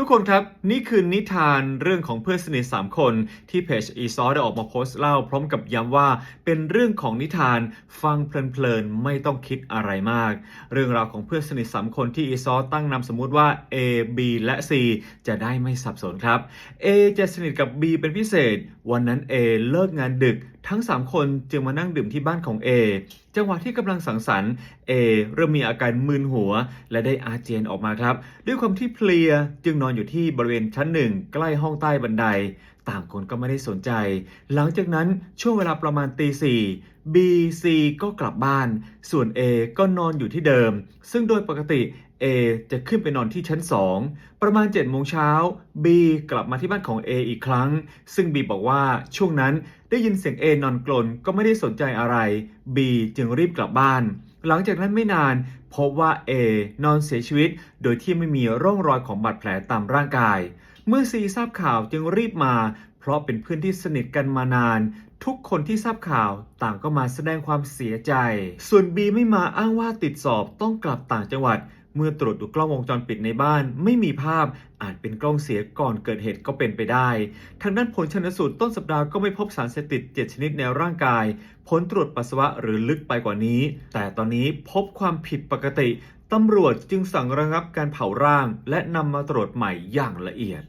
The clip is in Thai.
ทุกคนครับ นี่คือนิทานเรื่องของเพื่อนสนิท 3 คนที่เพจอีซอได้ออกมาโพสต์เล่า พร้อมกับย้ำว่าเป็นเรื่องของนิทานฟังเพลินๆ ไม่ต้องคิดอะไรมาก เรื่องราวของเพื่อนสนิท 3 คนที่อีซอตั้งนามสมมุติว่า A B และ C จะได้ไม่สับสนครับ A จะสนิทกับ B เป็นพิเศษ วันนั้น A เลิกงานดึกทั้ง 3 คนจึงมานั่งดื่มที่บ้านของ A จังหวะที่กำลังสังสรรค์ A เริ่มมีอาการมึนหัว และได้อาเจียนออกมาครับ ด้วยความที่เพลียจึงนอนอนอยู่ที่บริเวณชั้นหนึ่งใกล้ห้องใต้บันได ต่างคนก็ไม่ได้สนใจ หลังจากนั้นช่วงเวลาประมาณตีสี่ B C ก็กลับบ้าน ส่วน A ก็นอนอยู่ที่เดิม ซึ่งโดยปกติ A จะขึ้นไปนอนที่ชั้น 2 ประมาณ7โมงเช้า B กลับมาที่บ้านของ A อีกครั้ง ซึ่ง B บอกว่าช่วงนั้นได้ยินเสียง A นอนกลนก็ไม่ได้สนใจอะไร B จึงรีบกลับบ้าน หลังจากนั้นไม่นาน พบว่า A นอนเสียชีวิต โดยที่ไม่มีร่องรอยของบาดแผลตามร่างกาย เมื่อซีทราบข่าวจึงรีบมา เพราะเป็นเพื่อนที่สนิทกันมานาน ทุกคนที่ทราบข่าวต่างก็มาแสดงความเสียใจ ส่วน B ไม่มาอ้างว่าติดสอบต้องกลับต่างจังหวัด เมื่อตรวจดูกล้องวงจรปิดในบ้าน ไม่มีภาพอาจเป็นกล้องเสียก่อนเกิดเหตุก็เป็นไปได้ ทางด้านผลชนสูตรต้นสัปดาห์ก็ไม่พบสารเสพติด 7 ชนิดในร่างกาย ผลตรวจปัสสาวะหรือลึกไปกว่านี้ แต่ตอนนี้พบความผิดปกติ ตำรวจจึงสั่งระงับการเผาร่าง และนำมาตรวจใหม่อย่างละเอียด